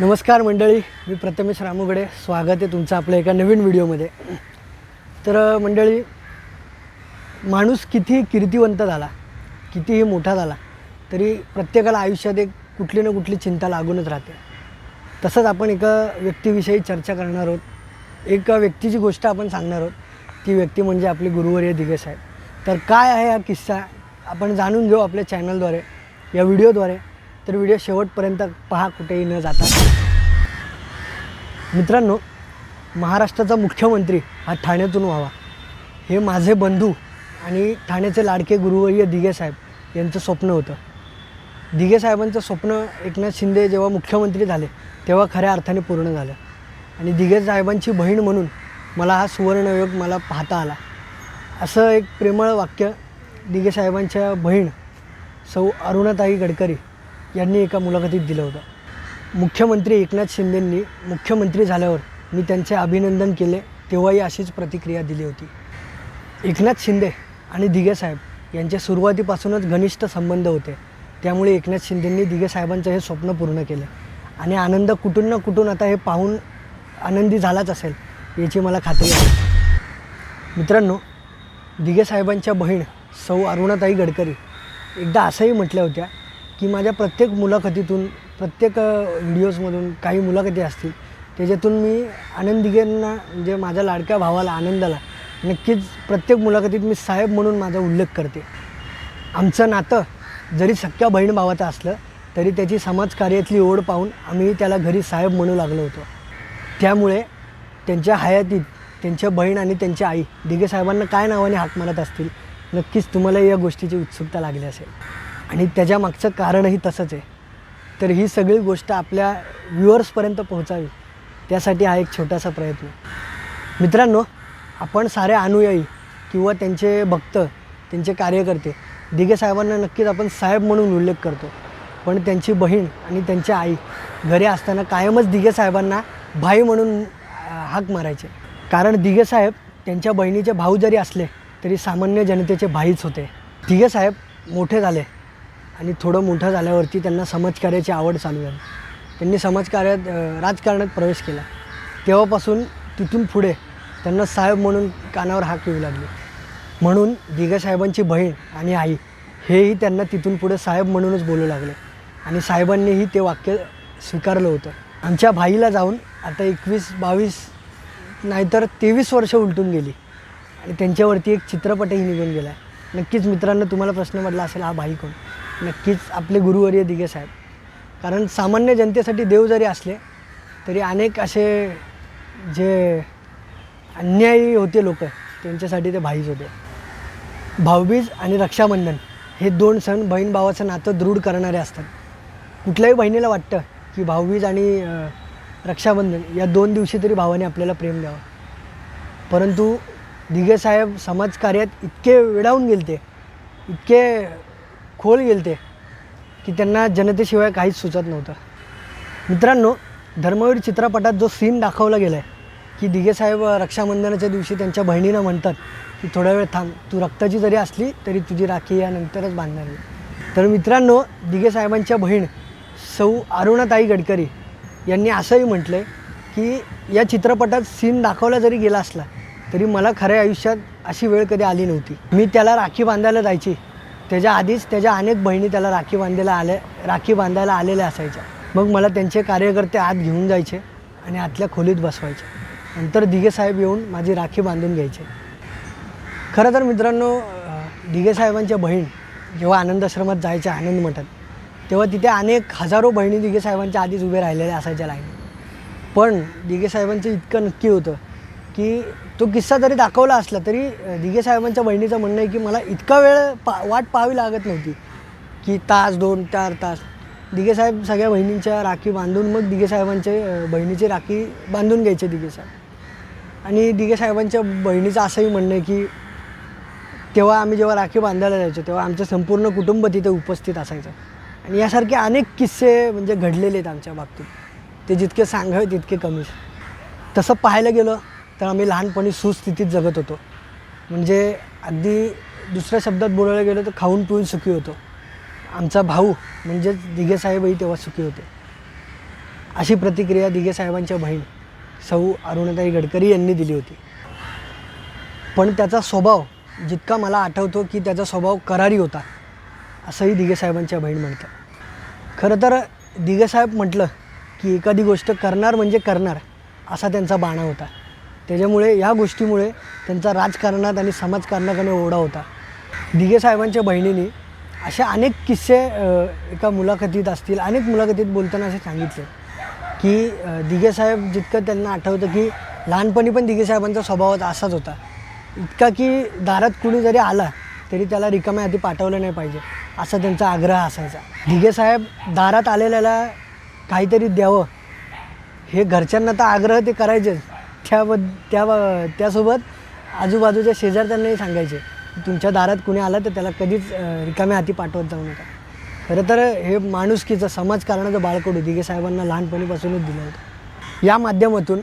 नमस्कार मंडळी मी प्रथमेश रामुगडे. स्वागत आहे तुमचं आपल्या एका नवीन व्हिडिओमध्ये. तर मंडळी माणूस कितीही कीर्तिवंत झाला कितीही मोठा झाला तरी प्रत्येकाला आयुष्यात एक कुठली ना कुठली चिंता लागूनच राहते. तसंच आपण एका व्यक्तीविषयी चर्चा करणार आहोत. एका व्यक्तीची गोष्ट आपण सांगणार आहोत. ती व्यक्ती म्हणजे आपले गुरुवर्य दिगे साहेब. तर काय आहे हा किस्सा? आपण जाणून घेऊ आपल्या चॅनलद्वारे या व्हिडिओद्वारे तर व्हिडिओ शेवटपर्यंत पहा कुठेही न जाता. मित्रांनो महाराष्ट्राचा मुख्यमंत्री हा ठाण्यातून व्हावा. हे माझे बंधू आणि ठाण्याचे लाडके गुरुवर्य दिगे साहेब यांचं स्वप्न होतं. दिघे साहेबांचं स्वप्न एकनाथ शिंदे जेव्हा मुख्यमंत्री झाले तेव्हा खऱ्या अर्थाने पूर्ण झालं. आणि दिगे साहेबांची बहीण म्हणून मला हा सुवर्णयोग मला पाहता आला. असं एक प्रेमळ वाक्य दिघे साहेबांच्या बहीण सौ अरुणाताई गडकरी यांनी एका मुलाखतीत दिलं होतं. मुख्यमंत्री एकनाथ शिंदेंनी मुख्यमंत्री झाल्यावर मी त्यांचे अभिनंदन केले तेव्हाही अशीच प्रतिक्रिया दिली होती. एकनाथ शिंदे आणि दिघेसाहेब यांचे सुरुवातीपासूनच घनिष्ठ संबंध होते. त्यामुळे एकनाथ शिंदेंनी दिघेसाहेबांचं हे स्वप्न पूर्ण केलं. आणि आनंद कुठून ना कुठून आता हे पाहून आनंदी झालाच असेल याची मला खात्री आहे. मित्रांनो दिघेसाहेबांच्या बहीण सौ अरुणाताई गडकरी एकदा असंही म्हटल्या होत्या की माझ्या प्रत्येक मुलाखतीतून प्रत्येक व्हिडिओजमधून काही मुलाखती असतील त्याच्यातून मी आनंदिगेंना म्हणजे माझ्या लाडक्या भावाला आनंदाला नक्कीच प्रत्येक मुलाखतीत मी साहेब म्हणून माझा उल्लेख करते. आमचं नातं जरी सख्या बहीण भावाचं असलं तरी त्याची समाजकार्यातली ओढ पाहून आम्ही त्याला घरी साहेब म्हणू लागलो होतो. त्यामुळे त्यांच्या हयातीत त्यांच्या बहीण आणि त्यांच्या आई दिगे साहेबांना काय नावाने हाक मारत असतील नक्कीच तुम्हाला या गोष्टीची उत्सुकता लागली असेल. आणि त्याच्या मागचं कारणही तसंच आहे. तर ही सगळी गोष्ट आपल्या व्ह्युअर्सपर्यंत पोहोचावी त्यासाठी हा एक छोटासा प्रयत्न. मित्रांनो आपण सारे अनुयायी किंवा त्यांचे भक्त त्यांचे कार्यकर्ते दिगे साहेबांना नक्कीच आपण साहेब म्हणून उल्लेख करतो. पण त्यांची बहीण आणि त्यांची आई घरी असताना कायमच दिगे साहेबांना भाई म्हणून हाक मारायचे. कारण दिगे साहेब त्यांच्या बहिणीचे भाऊ जरी असले तरी सामान्य जनतेचे भाईच होते. दिगे साहेब मोठे झाले आणि थोडं मोठं झाल्यावरती त्यांना समाजकार्याची आवड चालू झाली. त्यांनी समाजकार्यात राजकारणात प्रवेश केला. तेव्हापासून तिथून पुढे त्यांना साहेब म्हणून कानावर हाक येऊ लागली. म्हणून दिगासाहेबांची बहीण आणि आई हेही त्यांना तिथून पुढे साहेब म्हणूनच बोलू लागले. आणि साहेबांनीही ते वाक्य स्वीकारलं होतं. आमच्या भाईला जाऊन आता एकवीस बावीस नाहीतर तेवीस वर्ष उलटून गेली. आणि त्यांच्यावरती एक चित्रपटही निघून गेला आहे नक्कीच मित्रांनो तुम्हाला प्रश्न पडला असेल हा भाई कोण? नक्कीच आपले गुरुवर्य दिघे साहेब. कारण सामान्य जनतेसाठी देव जरी असले तरी अनेक असे जे अन्यायी होते लोक त्यांच्यासाठी ते भाईच होते. भाऊबीज आणि रक्षाबंधन हे दोन सण बहीण भावाचं नातं दृढ करणारे असतात. कुठल्याही बहिणीला वाटतं की भाऊबीज आणि रक्षाबंधन या दोन दिवशी तरी भावाने आपल्याला प्रेम द्यावं. परंतु दिघे साहेब समाजकार्यात इतके वेडावून गेलते इतके खोल गेलते की त्यांना जनतेशिवाय काहीच सुचत नव्हतं. मित्रांनो धर्मवीर चित्रपटात जो सीन दाखवला गेला आहे की दिगेसाहेब रक्षाबंधनाच्या दिवशी त्यांच्या बहिणीनं म्हणतात की थोडा वेळ थांब तू रक्ताची जरी असली तरी तुझी राखी यानंतरच बांधणार नाही तर मित्रांनो दिगेसाहेबांच्या बहीण सौ अरुणाताई गडकरी यांनी असंही म्हटलं आहे की या चित्रपटात सीन दाखवला जरी गेला असला तरी मला खऱ्या आयुष्यात अशी वेळ कधी आली नव्हती. मी त्याला राखी बांधायला जायची त्याच्या आधीच त्याच्या अनेक बहिणी त्याला राखी बांधायला आल्या राखी बांधायला आलेल्या असायच्या. मग मला त्यांचे कार्यकर्ते आत घेऊन जायचे आणि आतल्या खोलीत बसवायचे. नंतर दिघेसाहेब येऊन माझी राखी बांधून घ्यायचे. खरं तर मित्रांनो दिघेसाहेबांच्या बहीण जेव्हा आनंदाश्रमात जायच्या आनंद मठात तेव्हा तिथे अनेक हजारो बहिणी दिघेसाहेबांच्या आधीच उभे राहिलेल्या असायच्या लाईन. पण दिघेसाहेबांचं इतकं नक्की होतं की तो किस्सा जरी दाखवला असला तरी अं, दिगे साहेबांच्या बहिणीचं म्हणणं आहे की मला इतका वेळ पा वाट पाहावी लागत नव्हती की तास दोन चार तास. दिगे साहेब सगळ्या बहिणींच्या राखी बांधून मग दिगे साहेबांचे बहिणीची राखी बांधून घ्यायचे दिगे साहेब. आणि दिगे साहेबांच्या बहिणीचं असंही म्हणणं आहे की तेव्हा आम्ही जेव्हा राखी बांधायला जायचो तेव्हा आमचं संपूर्ण कुटुंब तिथे उपस्थित असायचं. आणि यासारखे अनेक किस्से म्हणजे घडलेले आहेत आमच्या बाबतीत. ते जितके सांगावे तितके कमीच तसं पाहायला गेलं तर आम्ही लहानपणी सुस्थितीत जगत होतो. म्हणजे अगदी दुसऱ्या शब्दात बोलायला गेलं तर खाऊन पिऊन सुखी होतो. आमचा भाऊ म्हणजेच दिघेसाहेबही तेव्हा सुखी होते. अशी प्रतिक्रिया दिघेसाहेबांच्या बहीण सौ अरुणाताई गडकरी यांनी दिली होती. पण त्याचा स्वभाव जितका मला आठवतो की त्याचा स्वभाव करारी होता असंही दिघेसाहेबांच्या बहीण म्हणतात. खरं तर दिघेसाहेब म्हटलं की एखादी गोष्ट करणार म्हणजे करणार असा त्यांचा बाणा होता. त्याच्यामुळे या गोष्टीमुळे त्यांचा राजकारणात आणि समाजकारणाकडे ओढा होता. दिघे साहेबांच्या बहिणीने असे अनेक किस्से एका मुलाखतीत असतील अनेक मुलाखतीत बोलताना असे सांगितले की अ, दिघे साहेब जितकं त्यांना आठवतं की लहानपणी पण दिघे साहेबांचा स्वभावात असाच होता. इतका की दारात कुणी जरी आला तरी त्याला रिकाम्या आधी पाठवलं नाही पाहिजे असा त्यांचा आग्रह असायचा. दिघे साहेब दारात आलेल्याला काहीतरी द्यावं हे घरच्यांना तर आग्रह ते करायचेच त्या त्या त्यासोबत आजूबाजूच्या शेजारच्यांनाही सांगायचे तुमच्या दारात कुणी आलं तर त्याला कधीच रिकाम्या हाती पाठवत जाऊ नका. खरं तर हे माणुसकीचं समाजकारणाचं बाळकडू दिघे साहेबांना लहानपणीपासूनच दिलं होतं. या माध्यमातून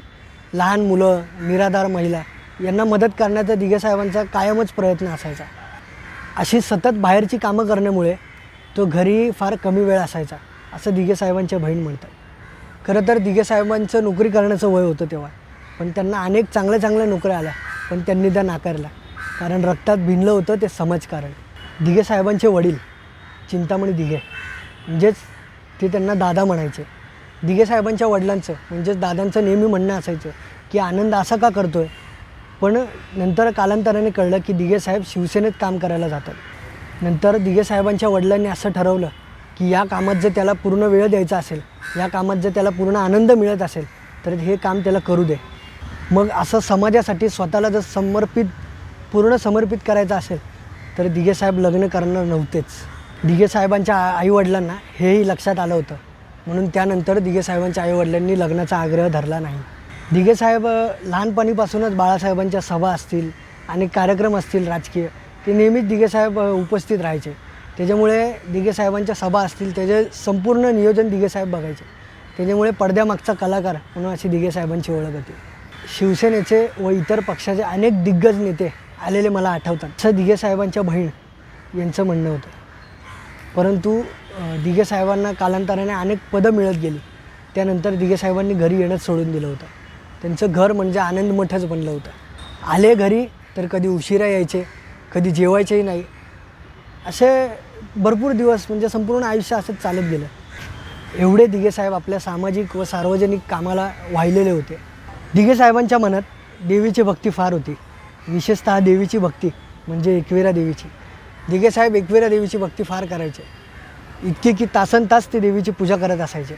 लहान मुलं निराधार महिला यांना मदत करण्याचा दिघे साहेबांचा कायमच प्रयत्न असायचा. अशी सतत बाहेरची कामं करण्यामुळे तो घरी फार कमी वेळ असायचा असं दिघे साहेबांच्या बहीण म्हणतात. खरं तर दिघे साहेबांचं नोकरी करण्याचं वय होतं तेव्हा. पण त्यांना अनेक चांगल्या चांगल्या नोकऱ्या आल्या पण त्यांनी त्या नाकारल्या. कारण रक्तात भिनलं होतं ते समाजकारण दिघे साहेबांचे वडील चिंतामणी दिघे. म्हणजेच ते त्यांना दादा म्हणायचे. दिघे साहेबांच्या वडिलांचं म्हणजेच दादांचं नेहमी म्हणणं असायचं की आनंद असा का करतो आहे पण नंतर कालांतराने कळलं की दिघे साहेब शिवसेनेत काम करायला जातात. नंतर दिघे साहेबांच्या वडिलांनी असं ठरवलं की या कामात जर त्याला पूर्ण वेळ द्यायचा असेल या कामात जर त्याला पूर्ण आनंद मिळत असेल तर हे काम त्याला करू दे. मग असं समाजासाठी स्वतःला जर समर्पित पूर्ण समर्पित करायचं असेल तर दिघे साहेब लग्न करणार नव्हतेच. दिघे साहेबांच्या आईवडिलांना हेही लक्षात आलं होतं. म्हणून त्यानंतर दिघे साहेबांच्या आईवडिलांनी लग्नाचा आग्रह धरला नाही. दिघे साहेब लहानपणीपासूनच बाळासाहेबांच्या सभा असतील आणि कार्यक्रम असतील राजकीय ते नेहमीच दिघेसाहेब उपस्थित राहायचे. त्याच्यामुळे दिघेसाहेबांच्या सभा असतील त्याचे संपूर्ण नियोजन दिघेसाहेब बघायचे. त्याच्यामुळे पडद्यामागचा कलाकार म्हणून अशी दिघेसाहेबांची ओळख होती. शिवसेनेचे व इतर पक्षाचे अनेक दिग्गज नेते आलेले मला आठवतात. असं दिघे साहेबांच्या बहीण यांचं म्हणणं होतं. परंतु अ, दिघे साहेबांना कालांतराने अनेक पदं मिळत गेली. त्यानंतर दिघे साहेबांनी घरी येणंच सोडून दिलं होतं. त्यांचं घर म्हणजे आनंद मठच बनलं होतं. आले घरी तर कधी उशिरा यायचे कधी जेवायचेही नाही. असे भरपूर दिवस म्हणजे संपूर्ण आयुष्य असंच चालत गेलं. एवढे दिघे साहेब आपल्या सामाजिक व सार्वजनिक कामाला वाहिलेले होते. दिघे साहेबांच्या मनात देवीची भक्ती फार होती. विशेषतः देवीची भक्ती म्हणजे एकविरा देवीची. दिघे साहेब एकविरा देवीची भक्ती फार करायचे. इतकी की तासन तास ते देवीची पूजा करत असायचे.